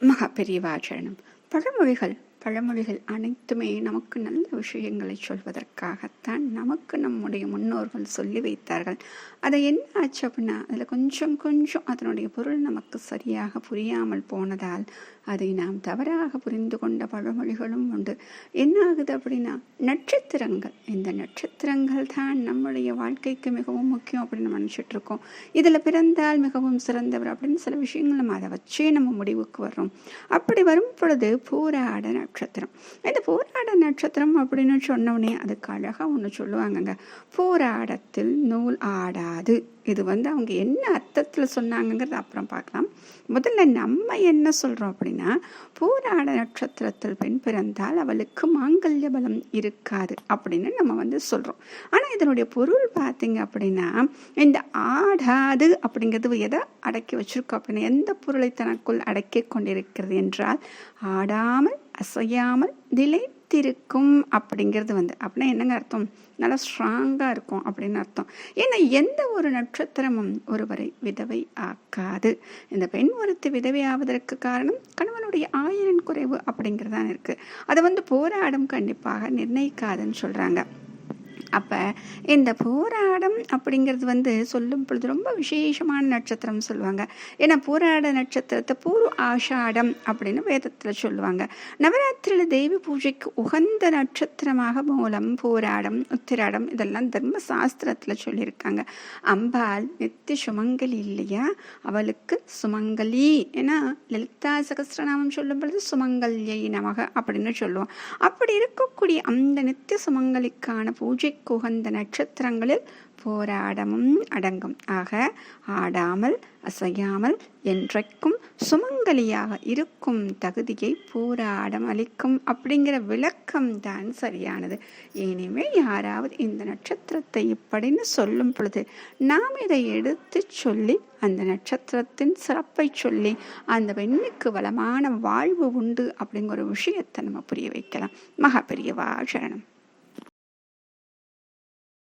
மகா பெரியவாச்சரணம் பழமொழிகள் பழமொழிகள் அனைத்துமே நமக்கு நல்ல விஷயங்களை சொல்வதற்காகத்தான் நமக்கு நம்முடைய முன்னோர்கள் சொல்லி வைத்தார்கள். அதை என்ன ஆச்சு அப்படின்னா அதில் கொஞ்சம் கொஞ்சம் அதனுடைய பொருள் நமக்கு சரியாக புரியாமல் போனதால் அதை நாம் தவறாக புரிந்து கொண்ட பழமொழிகளும் உண்டு. என்ன ஆகுது அப்படின்னா நட்சத்திரங்கள். இந்த நட்சத்திரங்கள் தான் நம்முடைய வாழ்க்கைக்கு மிகவும் முக்கியம் அப்படின்னு நம்ம நினச்சிட்டு இருக்கோம். இதில் பிறந்தால் மிகவும் சிறந்தவர் அப்படின்னு சில விஷயங்கள் நம்ம அதை வச்சே நம்ம முடிவுக்கு வர்றோம். அப்படி வரும் பொழுது போராட நட்சத்திரம். இந்த போராட நட்சத்திரம் அப்படின்னு சொன்னோடனே அதுக்கு அழகாக ஒன்று சொல்லுவாங்கங்க. போராடத்தில் நூல் ஆடாது. இது வந்து அவங்க என்ன அர்த்தத்தில் சொன்னாங்கங்கிறது அப்புறம் பார்க்கலாம். முதல்ல நம்ம என்ன சொல்கிறோம் அப்படின்னா போராட நட்சத்திரத்தில் பெண் பிறந்தால் அவளுக்கு மாங்கல்ய பலம் இருக்காது அப்படின்னு நம்ம வந்து சொல்கிறோம் ஆனால் இதனுடைய பொருள் பார்த்தீங்க அப்படின்னா இந்த ஆடாது அப்படிங்கிறது எதை அடக்கி வச்சிருக்கோம் அப்படின்னா எந்த பொருளை தனக்குள் அடக்கி கொண்டிருக்கிறது என்றால் ஆடாமல் அசையாமல் நிலைத்திருக்கும் அப்படிங்கிறது வந்து. அப்படின்னா என்னங்க அர்த்தம்? நல்லா ஸ்ட்ராங்காக இருக்கும் அப்படின்னு அர்த்தம். ஏன்னா எந்த ஒரு நட்சத்திரமும் ஒருவரை விதவை ஆக்காது. இந்த பெண் ஒருத்தி விதவை ஆவதற்கு காரணம் கணவனுடைய ஆயிரம் குறைவு அப்படிங்கிறதான் இருக்குது அதை வந்து போராடும் கண்டிப்பாக நிர்ணயிக்காதுன்னு சொல்கிறாங்க அப்போ இந்த போராடம் அப்படிங்கிறது வந்து சொல்லும் பொழுது ரொம்ப விசேஷமான நட்சத்திரம் சொல்லுவாங்க. ஏன்னா போராட நட்சத்திரத்தை பூர்வ ஆஷாடம் அப்படின்னு வேதத்தில் சொல்லுவாங்க. நவராத்திரியில் தெய்வ பூஜைக்கு உகந்த நட்சத்திரமாக மூலம் போராடம் உத்திராடம் இதெல்லாம் தர்ம சாஸ்திரத்தில் சொல்லியிருக்காங்க. அம்பாள் நித்திய சுமங்கலி இல்லையா? அவளுக்கு சுமங்கலி. ஏன்னா லலிதா சகசிரநாமம் சொல்லும் பொழுது சுமங்கல்யை நமக அப்படின்னு சொல்லுவோம். அப்படி இருக்கக்கூடிய அந்த நித்திய சுமங்கலிக்கான பூஜை குகந்த நட்சத்திரங்களில் போராடமும் அடங்கும். ஆக ஆடாமல் அசையாமல் என்றைக்கும் சுமங்கலியாக இருக்கும் தகுதியை போராடம் அளிக்கும் அப்படிங்கிற விளக்கம் தான் சரியானது. இனிமே யாராவது இந்த நட்சத்திரத்தை இப்படின்னு சொல்லும் பொழுது நாம் இதை எடுத்து சொல்லி அந்த நட்சத்திரத்தின் சிறப்பை சொல்லி அந்த பெண்ணுக்கு வளமான வாழ்வு உண்டு அப்படிங்கிற ஒரு விஷயத்தை நம்ம புரிய வைக்கலாம். மகா பெரியவா சரணம்.